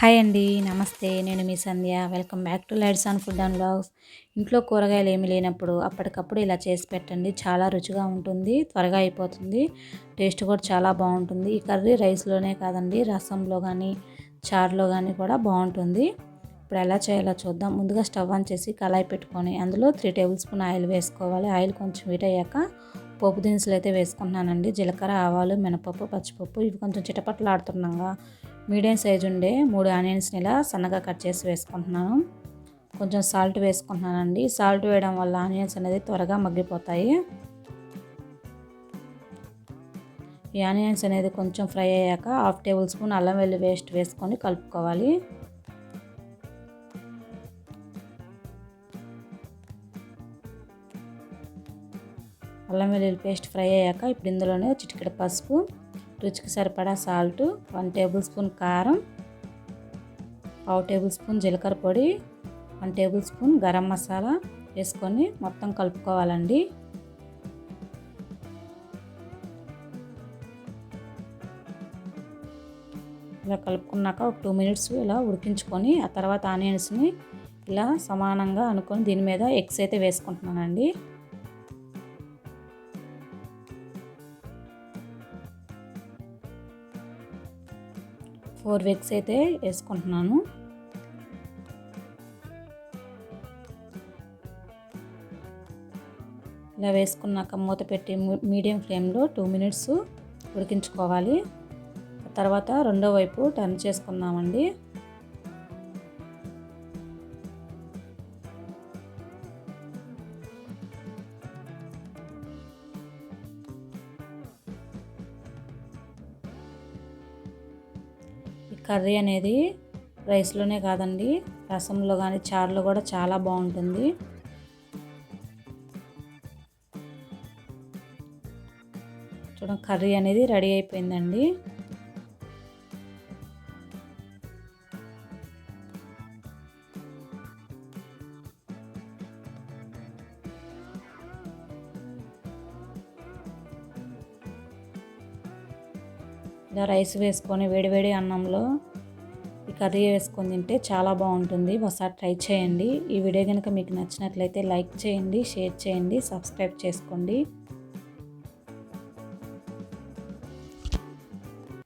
Hi అండి నమస్తే. నేను మీ Sandhya. Welcome back to lights on food and blogs ఇంట్లో కూరగాయలు ఏమి లేనప్పుడు అప్పటికప్పుడు ఇలా చేసి పెట్టండి. చాలా రుచిగా ఉంటుంది త్వరగా అయిపోతుంది. టేస్ట్ కూడా చాలా బాగుంటుంది. ఈ కర్రీ రైస్లోనే కాదండి రసంలో కానీ చారులో కానీ కూడా బాగుంటుంది. ఇప్పుడు ఎలా చేయాలో చూద్దాం. ముందుగా స్టవ్ ఆన్ చేసి కళాయి పెట్టుకొని అందులో త్రీ టేబుల్ స్పూన్ ఆయిల్ వేసుకోవాలి. ఆయిల్ కొంచెం హీట్ అయ్యాక పోపు దినుసులు అయితే వేసుకుంటున్నానండి. జీలకర్ర ఆవాలు మినపప్పు పచ్చిపప్పు ఇవి కొంచెం చిటపట్లాడుతున్నాగా మీడియం సైజు ఉండే మూడు ఆనియన్స్ని ఇలా సన్నగా కట్ చేసి వేసుకుంటున్నాను. కొంచెం సాల్ట్ వేసుకుంటున్నానండి. సాల్ట్ వేయడం వల్ల ఆనియన్స్ అనేది త్వరగా మగ్గిపోతాయి. ఈ ఆనియన్స్ అనేది కొంచెం ఫ్రై అయ్యాక హాఫ్ టేబుల్ స్పూన్ అల్లం వెల్లి పేస్ట్ వేసుకొని కలుపుకోవాలి. అల్లం వెల్లుల్లి పేస్ట్ ఫ్రై అయ్యాక ఇప్పుడు ఇందులోనే చిటికెడ పసుపు రుచికి సరిపడా సాల్ట్ వన్ టేబుల్ స్పూన్ కారం పావు టేబుల్ స్పూన్ జీలకర్ర పొడి one tablespoon garam masala వేసుకొని మొత్తం కలుపుకోవాలండి. ఇలా కలుపుకున్నాక ఒక టూ మినిట్స్ ఇలా ఉడికించుకొని ఆ తర్వాత ఆనియన్స్ని ఇలా సమానంగా అనుకొని దీని మీద ఎగ్స్ అయితే వేసుకుంటున్నానండి. ఫోర్ వెగ్స్ అయితే వేసుకుంటున్నాను. ఇలా వేసుకున్నాక మూత పెట్టి మీడియం ఫ్లేమ్లో టూ మినిట్స్ ఉడికించుకోవాలి. తర్వాత రెండో వైపు టర్న్ చేసుకుందామండి. కర్రీ అనేది రైస్లోనే కాదండి. రసంలో కానీ చారులో కూడా చాలా బాగుంటుంది. చూడండి కర్రీ అనేది రెడీ అయిపోయిందండి. ఇలా రైస్ వేసుకొని వేడివేడి అన్నంలో ఈ కర్రీ వేసుకొని తింటే చాలా బాగుంటుంది. ఒకసారి ట్రై చేయండి. ఈ వీడియో కనుక మీకు నచ్చినట్లయితే లైక్ చేయండి షేర్ చేయండి సబ్స్క్రైబ్ చేసుకోండి.